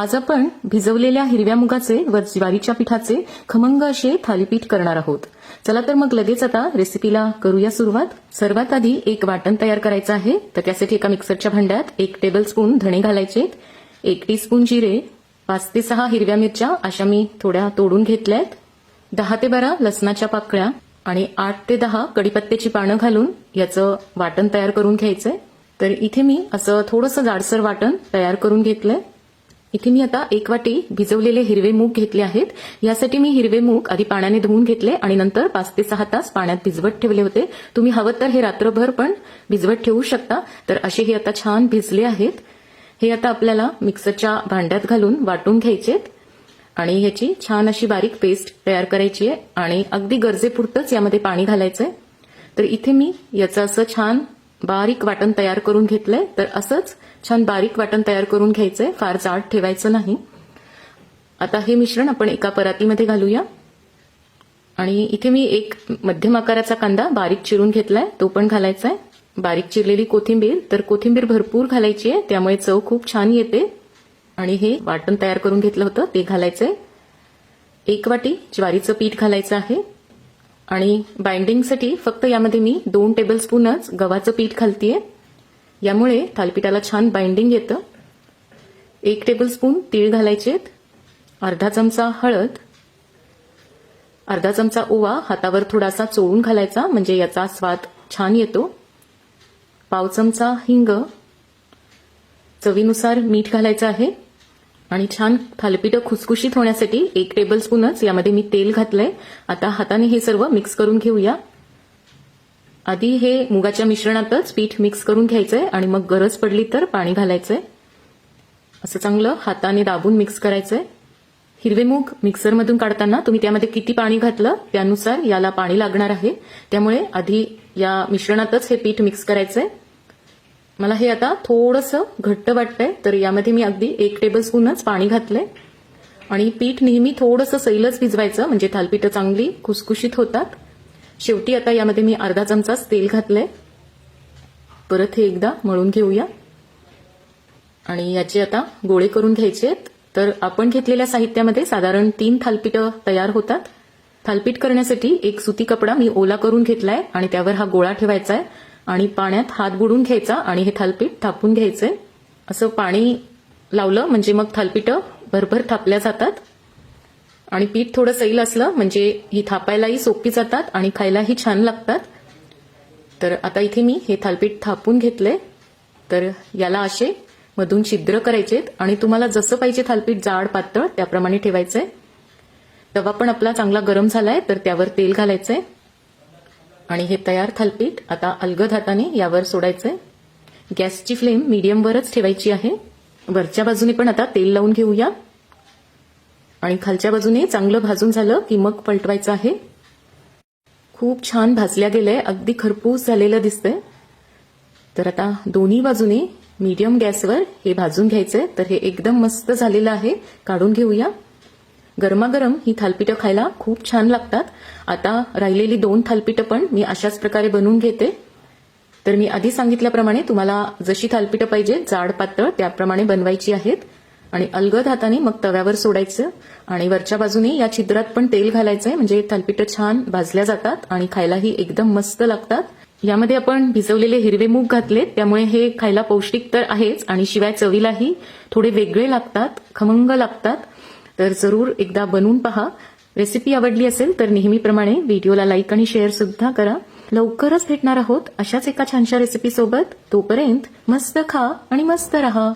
आज आपण भिजवलेल्या हिरव्या मुगाचे व ज्वारीच्या पिठाचे खमंग असे थालीपीठ करणार आहोत. चला तर मग लगेच आता रेसिपीला करूया सुरुवात. सर्वात आधी एक वाटण तयार करायचं आहे. तर त्यासाठी एका मिक्सरच्या भांड्यात एक टेबल स्पून धणे घालायचे. एक टीस्पून जिरे पाच ते सहा हिरव्या मिरच्या अशा मी थोड्या तोडून घेतल्यात. दहा ते बारा लसणाच्या पाकळ्या आणि आठ ते दहा कडीपत्त्याची पानं घालून याचं वाटण तयार करून घ्यायचंय. तर इथे मी असं थोडंसं जाडसर वाटण तयार करून घेतलंय. इथे मी आता एक वाटी भिजवलेले हिरवे मूग घेतले आहेत. यासाठी मी हिरवे मूग आधी पाण्याने धुवून घेतले आणि नंतर पाच ते सहा तास पाण्यात भिजवत ठेवले होते. तुम्ही हवं तर हे रात्रभर पण भिजवत ठेवू शकता. तर असे हे आता छान भिजले आहेत. हे आता आपल्याला मिक्सरच्या भांड्यात घालून वाटून घ्यायचेत आणि ह्याची छान अशी बारीक पेस्ट तयार करायची आहे. आणि अगदी गरजेपुरतंच यामध्ये पाणी घालायचंय. तर इथे मी याचं असं छान बारीक वाटण तयार करून घेतलंय. तर असंच छान बारीक वाटण तयार करून घ्यायचंय. फार जाड ठेवायचं नाही. आता हे मिश्रण आपण एका परातीमध्ये घालूया. आणि इथे मी एक मध्यम आकाराचा कांदा बारीक चिरून घेतलाय. तो पण घालायचा आहे बारीक चिरलेली कोथिंबीर. तर कोथिंबीर भरपूर घालायची आहे. त्यामुळे चव खूप छान येते. आणि हे वाटण तयार करून घेतलं होतं. ते घालायचंय. एक वाटी ज्वारीचं पीठ घालायचं आहे. आणि बाइंडिंगसाठी फक्त यामध्ये मी दोन टेबलस्पूनच गव्हाचं पीठ घालतीये. यामुळे थालपीठाला छान बाइंडिंग येतं. एक टेबलस्पून तीळ घालायचेत. अर्धा चमचा हळद. अर्धा चमचा ओवा हातावर थोडासा चोळून घालायचा म्हणजे याचा स्वाद छान येतो. पाव चमचा हिंग. चवीनुसार मीठ घालायचं आहे. आणि छान थालीपीठ खुसखुशीत होण्यासाठी एक टेबल स्पूनच यामध्ये मी तेल घातलंय. आता हाताने हे सर्व मिक्स करून घेऊया. आधी हे मुगाच्या मिश्रणातच पीठ मिक्स करून घ्यायचंय आणि मग गरज पडली तर पाणी घालायचंय. असं चांगलं हाताने दाबून मिक्स करायचंय. हिरवे मूग मिक्सरमधून काढताना तुम्ही त्यामध्ये किती पाणी घातलं त्यानुसार याला पाणी लागणार आहे. त्यामुळे आधी या मिश्रणातच हे पीठ मिक्स करायचंय. मला हे आता थोडंसं घट्ट वाटतंय तर यामध्ये मी अगदी एक टेबलस्पूनच पाणी घातलंय. आणि पीठ नेहमी थोडंसं सैलच भिजवायचं म्हणजे थालपीठं चांगली खुसखुशीत होतात. शेवटी आता यामध्ये मी अर्धा चमचाच तेल घातलंय. परत हे एकदा मळून घेऊया. आणि याचे आता गोळे करून घ्यायचे आहेत. तर आपण घेतलेल्या साहित्यामध्ये साधारण तीन थालपीठं तयार होतात. थालपीठ करण्यासाठी एक सुती कपडा मी ओला करून घेतलाय आणि त्यावर हा गोळा ठेवायचा आहे आणि पाण्यात हात बुडून घ्यायचा आणि हे थालपीठ थापून घ्यायचे. असं पाणी लावलं म्हणजे मग थालपीठं भरभर थापल्या जातात. आणि पीठ थोडं सैल असलं म्हणजे ही थापायलाही सोपी जातात आणि खायलाही छान लागतात. तर आता इथे मी हे थालपीठ थापून घेतलंय तर याला असे मधून छिद्र करायचेत आणि तुम्हाला जसं पाहिजे थालपीठ जाड पातळ त्याप्रमाणे ठेवायचंय. तवा पण आपला चांगला गरम झालाय तर त्यावर तेल घालायचंय. आणि हे तयार थालपीठ आता अलगद हाताने यावर सोडायचंय. गॅसची फ्लेम मीडियमवरच ठेवायची आहे. वरच्या बाजूने पण आता तेल लावून घेऊया. आणि खालच्या बाजूने चांगलं भाजून झालं की मग पलटवायचं आहे. खूप छान भाजल्या गेलंय अगदी खरपूस झालेलं दिसतंय. तर आता दोन्ही बाजूने मीडियम गॅसवर हे भाजून घ्यायचंय. तर हे एकदम मस्त झालेलं आहे. काढून घेऊया. गरमागरम ही थालपीठं खायला खूप छान लागतात. आता राहिलेली दोन थालपीठं पण मी अशाच प्रकारे बनवून घेते. तर मी आधी सांगितल्याप्रमाणे तुम्हाला जशी थालपीठं पाहिजे जाड पातळ त्याप्रमाणे बनवायची आहेत. आणि अलगद हाताने मग तव्यावर सोडायचं. आणि वरच्या बाजूने या छिद्रात पण तेल घालायचंय म्हणजे थालपीठं छान भाजल्या जातात आणि खायलाही एकदम मस्त लागतात. यामध्ये आपण भिजवलेले हिरवे मूग घातले त्यामुळे हे खायला पौष्टिक तर आहेच आणि शिवाय चवीलाही थोडे वेगळे लागतात खमंग लागतात. तर जरूर एकदा बनवून पहा. रेसिपी आवडली असेल तर नेहमीप्रमाणे व्हिडिओला लाईक आणि शेअर सुद्धा करा. लवकरच भेटणार आहोत अशाच एका छानशा रेसिपी सोबत. तोपर्यंत मस्त खा आणि मस्त रहा.